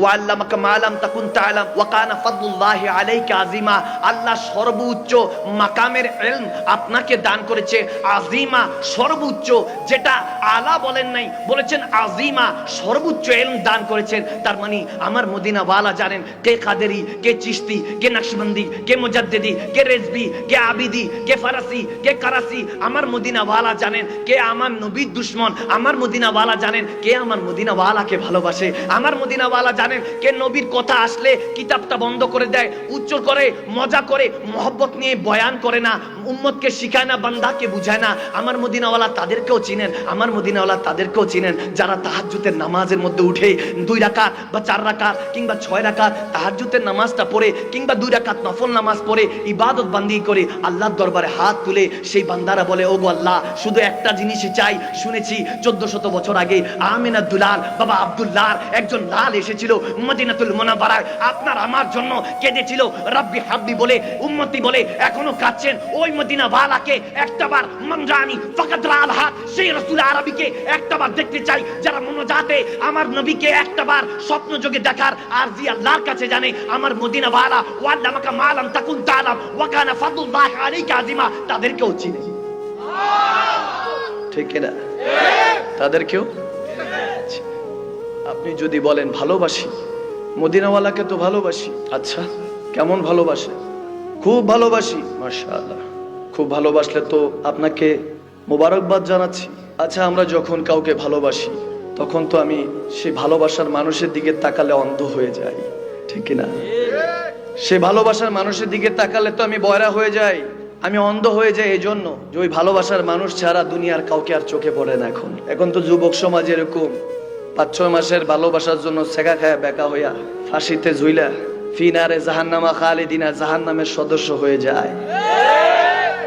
ওয়া আল্লামাকা মা লাম তাকুন ফাদলুল্লাহি আলাইকা আল্লাহ সর্বোচ্চ মাকামের আপনাকে দান করেছে। সর্বোচ্চ, যেটা আলা বলেন নাই, বলেছেন সর্বোচ্চ দান করেছেন। তার মানে আমার জানেন কে কাদেরি, কে কে নকশবন্দি, কে মুজাদ্দিদি, কে রেজবি, কে আবিদি, কে ফারাসি, কে কারাসি। আমার মদিনা ওয়ালা জানেন কে আমার নবীর দুশ্মন। আমার মদিনা ওয়ালা জানেন কে আমার মদিনা ওয়ালাকে ভালোবাসে। আমার মদিনা ওয়ালা জানেন কে নবীর কথা আসলে কিতাবটা বন্ধ করে দেয় উচ্চ করে, মজা করে, মহব্বত নিয়ে বয়ান করে না, উম্মতকে শিখায় না, বান্দাকে বুঝায় না। আমার মদিনাওয়ালা তাদেরকেও চিনেন, আমার মদিনাওয়ালা তাদেরকেও চিনেন। যারা তাহাজ্জুতের নামাজের মধ্যে উঠে দুই রাকাত বা চার রাকাত কিংবা ছয় রাকাত তাহাজ্জুতের নামাজটা পড়ে কিংবা দুই রাকাত নফল নামাজ পড়ে, ইবাদত বান্দি করে আল্লাহর দরবারে হাত তুলে সেই বান্দারা বলে, ওগো আল্লাহ, শুধু একটা জিনিসই চাই। শুনেছি চোদ্দ শত বছর আগে আমিনা দুলাল, বাবা আব্দুল্লাহ একজন লাল এসেছিল। মদিনাতুল মোনাবারায় আপনার আমার জন্য কেঁদেছিল। রাব্বি হাব্বি বলে, উম্মতি বলে, এখনও কাঁদছেন। ওই মদিনা ওয়ালাকে একটাবার মনজানি ফাকাত লাল হাত, সেই রাসূল আরবিকে একটাবার দেখতে চাই। যারা মনোজাতে আমার নবীকে একটাবার স্বপ্ন যোগে দেখার আর জি আল্লাহর কাছে জানে, আমার মদিনা ওয়ালা, ওয়াল্লামাকা মালাম তাকুন তালাম ওয়া কানা ফাদলুল্লাহ আলাইকা আজিমা তাদেরকেও চিনে। ঠিক না তাদেরকেও? আপনি যদি বলেন ভালোবাসি, মদিনাওয়ালাকে তো ভালোবাসি। আচ্ছা কেমন ভালোবাসে? খুব ভালোবাসি, মাশাআল্লাহ। খুব ভালোবাসলে তো আপনাকে মোবারকবাদ জানাচ্ছি। আচ্ছা আমরা যখন কাউকে ভালোবাসি, তখন তো আমি সেই ভালোবাসার মানুষের দিকে তাকালে অন্ধ হয়ে যাই। ঠিক না সে ভালোবাসার মানুষের দিকে তাকালে তো আমি বয়রা হয়ে যাই। আমি অন্ধ হয়ে যাই এই জন্য যে ওই ভালোবাসার মানুষ ছাড়া দুনিয়ার কাউকে আর চোখে পড়ে না এখন। এখন তো যুবক সমাজ এরকম। পাঁচ ছয় মাসের ভালোবাসার জন্য সেকা খায়া বেকা হইয়া ফাঁসিতে ঝুইলা ফিনারে জাহান্নামা খালিদিনা জাহান্নামের সদস্য হয়ে যায়।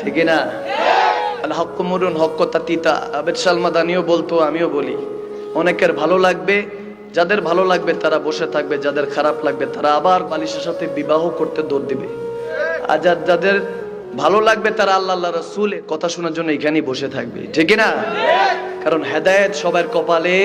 ঠিক না? হক্ক মরুন হক্ক তাতিতা আবেদ সালমাদানিও বলতো, আমিও বলি, অনেকের ভালো লাগবে, যাদের ভালো লাগবে তারা বসে থাকবে, যাদের খারাপ লাগবে তারা আবার বালিশের সাথে বিবাহ করতে দৌড় দিবে। আর যাদের ভালো লাগবে তারা আল্লাহ আল্লাহ রসুলের কথা শোনার জন্য এখানেই বসে থাকবে। ঠিক না? কারণ হেদায়েত সবার কপালে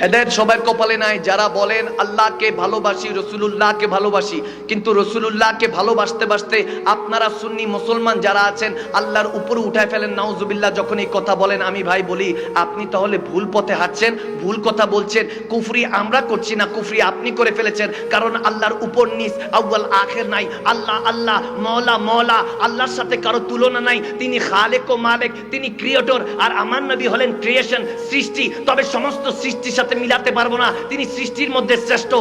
হেদায়েত সবার কপালে নাই। যারা বলেন, আল্লাহকে ভালোবাসি, রসুলুল্লাহকে ভালোবাসি, কিন্তু রসুলুল্লাহকে ভালোবাসতে বাসতে আপনারা সুন্নি মুসলমান যারা আছেন, আল্লাহর উপরে উঠায় ফেলেন। নাউজুবিল্লাহ, যখন এই কথা বলেন, আমি ভাই বলি, আপনি তাহলে ভুল পথে হাঁটছেন, ভুল কথা বলছেন, কুফরি আমরা করছি না, কুফরি আপনি করে ফেলেছেন, কারণ আল্লাহর উপর নিচ আউয়াল আখের নাই। আল্লাহ আল্লাহ মৌলা মৌলা আল্লাহর সাথে কারও তুলনা নাই। তিনি খালেক ও মালেক, তিনি ক্রিয়েটর, আর আমার নবী হলেন ক্রিয়েশন সৃষ্টি। তবে সমস্ত সৃষ্টির সাথে মিলাতে পারব না। তিনি সৃষ্টির মধ্যে শ্রেষ্ঠ।